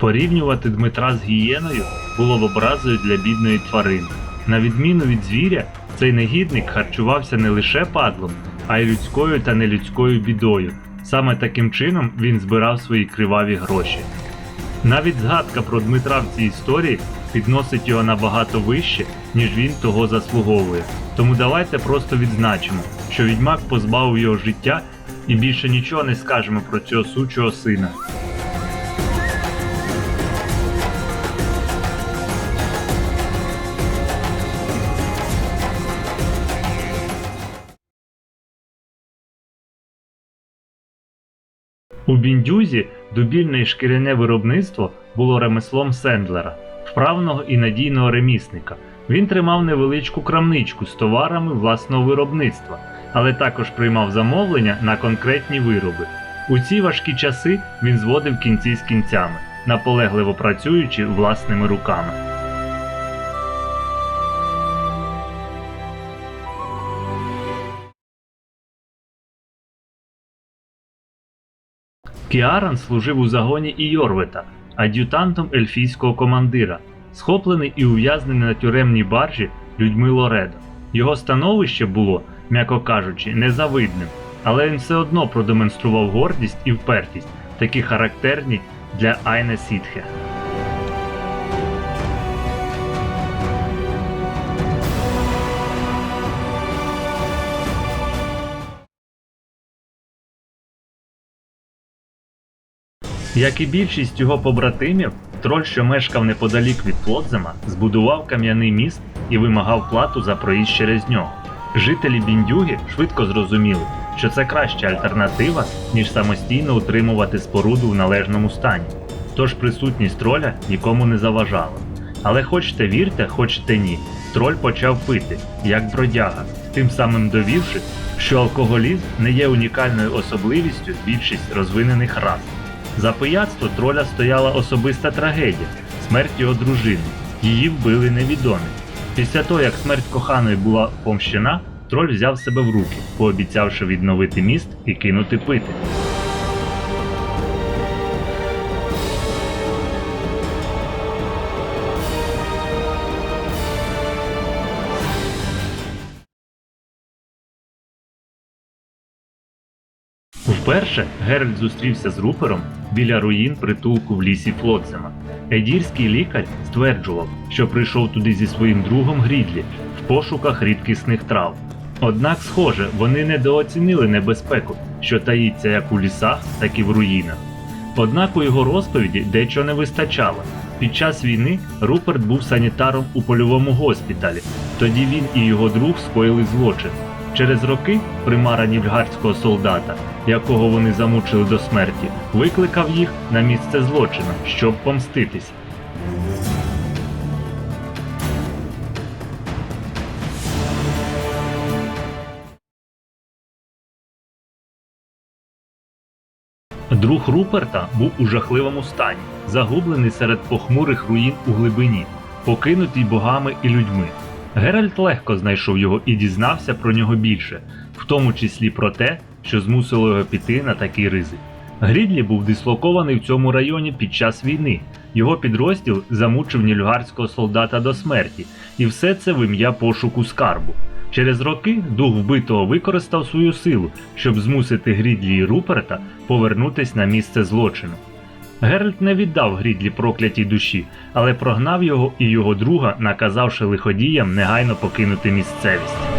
Порівнювати Дмитра з гієною було б образою для бідної тварини. На відміну від звіря, цей негідник харчувався не лише падлом, а й людською та нелюдською бідою. Саме таким чином він збирав свої криваві гроші. Навіть згадка про Дмитра в цій історії підносить його набагато вище, ніж він того заслуговує. Тому давайте просто відзначимо, що відьмак позбавив його життя і більше нічого не скажемо про цього сучого сина. У Біндюзі дубільне і шкіряне виробництво було ремеслом Сендлера, вправного і надійного ремісника. Він тримав невеличку крамничку з товарами власного виробництва, але також приймав замовлення на конкретні вироби. У ці важкі часи він зводив кінці з кінцями, наполегливо працюючи власними руками. Кіаран служив у загоні Іорвета, ад'ютантом ельфійського командира, схоплений і ув'язнений на тюремній баржі людьми Лореда. Його становище було, м'яко кажучи, незавидним, але він все одно продемонстрував гордість і впертість, такі характерні для Айна Сітхе. Як і більшість його побратимів, троль, що мешкав неподалік від Флотзема, збудував кам'яний міст і вимагав плату за проїзд через нього. Жителі Біндюги швидко зрозуміли, що це краща альтернатива, ніж самостійно утримувати споруду в належному стані. Тож присутність троля нікому не заважала. Але хочете вірте, хочете ні, троль почав пити, як бродяга, тим самим довівши, що алкоголізм не є унікальною особливістю більшість розвинених рас. За пияцтво троля стояла особиста трагедія смерть його дружини. Її вбили невідомі. Після того, як смерть коханої була помщена, троль взяв себе в руки, пообіцявши відновити міст і кинути пити. Вперше Геральт зустрівся з Рупером біля руїн притулку в лісі Флотзема. Едірський лікар стверджував, що прийшов туди зі своїм другом Грідлі в пошуках рідкісних трав. Однак, схоже, вони недооцінили небезпеку, що таїться як у лісах, так і в руїнах. Однак у його розповіді дещо не вистачало. Під час війни Руперт був санітаром у польовому госпіталі. Тоді він і його друг скоїли злочин. Через роки примара нільгарського солдата, якого вони замучили до смерті, викликав їх на місце злочину, щоб помститися. Друг Руперта був у жахливому стані, загублений серед похмурих руїн у глибині, покинутий богами і людьми. Геральт легко знайшов його і дізнався про нього більше, в тому числі про те, що змусило його піти на такий ризик. Грідлі був дислокований в цьому районі під час війни. Його підрозділ замучив нільгарського солдата до смерті, і все це в ім'я пошуку скарбу. Через роки дух вбитого використав свою силу, щоб змусити Грідлі і Руперта повернутись на місце злочину. Геральт не віддав Грідлі проклятій душі, але прогнав його і його друга, наказавши лиходіям негайно покинути місцевість.